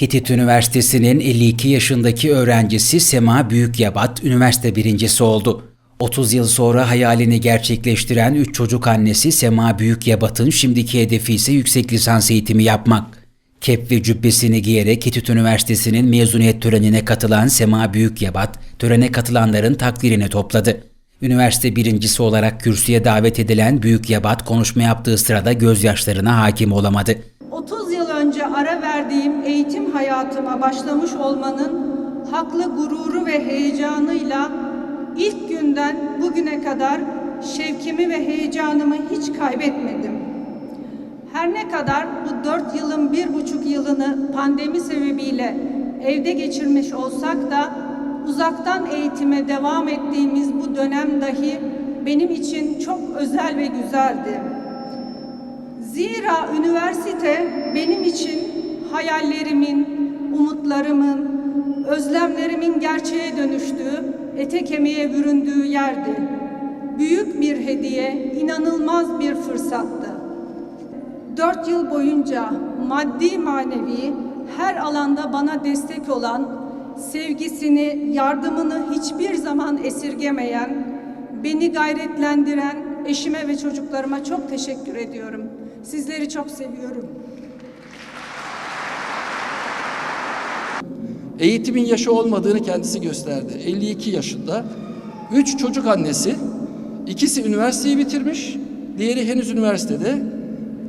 Hitit Üniversitesi'nin 52 yaşındaki öğrencisi Sema Büyükyabat üniversite birincisi oldu. 30 yıl sonra hayalini gerçekleştiren 3 çocuk annesi Sema Büyükyabat'ın şimdiki hedefi ise yüksek lisans eğitimi yapmak. Kep ve cübbesini giyerek Hitit Üniversitesi'nin mezuniyet törenine katılan Sema Büyükyabat, törene katılanların takdirini topladı. Üniversite birincisi olarak kürsüye davet edilen Büyükyabat konuşma yaptığı sırada gözyaşlarına hakim olamadı. Hayatıma başlamış olmanın haklı gururu ve heyecanıyla ilk günden bugüne kadar şevkimi ve heyecanımı hiç kaybetmedim. Her ne kadar bu dört yılın bir buçuk yılını pandemi sebebiyle evde geçirmiş olsak da uzaktan eğitime devam ettiğimiz bu dönem dahi benim için çok özel ve güzeldi. Zira üniversite benim için hayallerimin, umutlarımın, özlemlerimin gerçeğe dönüştüğü, ete kemiğe büründüğü yerdi. Büyük bir hediye, inanılmaz bir fırsattı. Dört yıl boyunca maddi manevi her alanda bana destek olan, sevgisini, yardımını hiçbir zaman esirgemeyen, beni gayretlendiren eşime ve çocuklarıma çok teşekkür ediyorum. Sizleri çok seviyorum. Eğitimin yaşı olmadığını kendisi gösterdi. 52 yaşında. Üç çocuk annesi. ikisi üniversiteyi bitirmiş. Diğeri henüz üniversitede.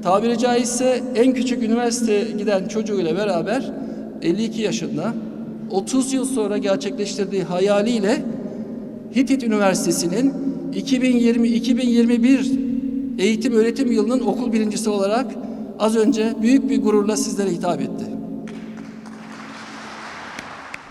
Tabiri caizse en küçük üniversiteye giden çocuğuyla beraber 52 yaşında 30 yıl sonra gerçekleştirdiği hayaliyle Hitit Üniversitesi'nin 2020-2021 eğitim öğretim yılının okul birincisi olarak az önce büyük bir gururla sizlere hitap etti.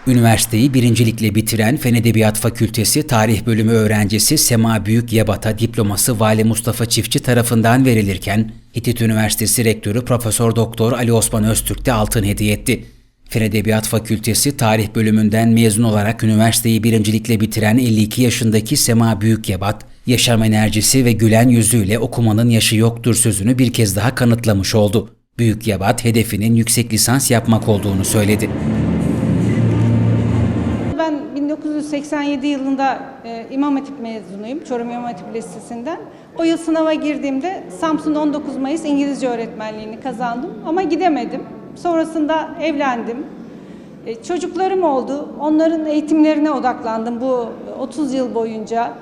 Üniversiteyi birincilikle bitiren Fen Edebiyat Fakültesi Tarih Bölümü öğrencisi Sema Büyükyabat'a diploması Vali Mustafa Çiftçi tarafından verilirken Hitit Üniversitesi Rektörü Profesör Doktor Ali Osman Öztürk de altın hediye etti. Fen Edebiyat Fakültesi Tarih Bölümünden mezun olarak üniversiteyi birincilikle bitiren 52 yaşındaki Sema Büyükyabat, yaşam enerjisi ve gülen yüzüyle okumanın yaşı yoktur sözünü bir kez daha kanıtlamış oldu. Büyükyabat hedefinin yüksek lisans yapmak olduğunu söyledi. Ben 1987 yılında e, İmam Hatip mezunuyum. Çorum İmam Hatip Lisesi'nden. O yıl sınava girdiğimde Samsun 19 Mayıs İngilizce öğretmenliğini kazandım ama gidemedim. Sonrasında evlendim. E, çocuklarım oldu. Onların eğitimlerine odaklandım bu 30 yıl boyunca.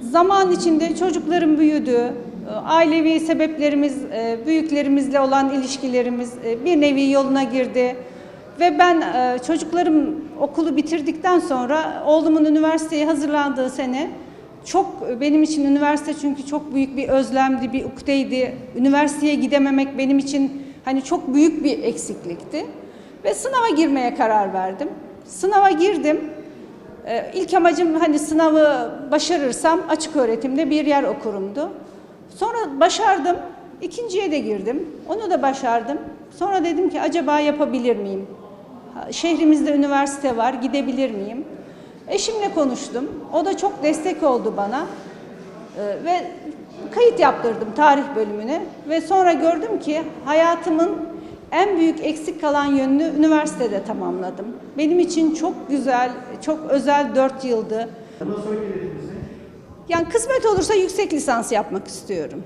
Zaman içinde çocuklarım büyüdü. E, Ailevi sebeplerimiz, e, büyüklerimizle olan ilişkilerimiz e, bir nevi yoluna girdi. Ve ben e, çocuklarım okulu bitirdikten sonra oğlumun üniversiteye hazırlandığı sene çok benim için üniversite çünkü çok büyük bir özlemdi, bir ukteydi. Üniversiteye gidememek benim için hani çok büyük bir eksiklikti. Ve sınava girmeye karar verdim. Sınava girdim. Ee, İlk amacım hani sınavı başarırsam açık öğretimde bir yer okurumdu. Sonra başardım. İkinciye de girdim. Onu da başardım. Sonra dedim ki acaba yapabilir miyim? Şehrimizde üniversite var, gidebilir miyim? Eşimle konuştum. O da çok destek oldu bana. Ee, ve kayıt yaptırdım tarih bölümüne ve sonra gördüm ki hayatımın en büyük eksik kalan yönünü üniversitede tamamladım. Benim için çok güzel, çok özel dört yıldı. Yani kısmet olursa yüksek lisans yapmak istiyorum.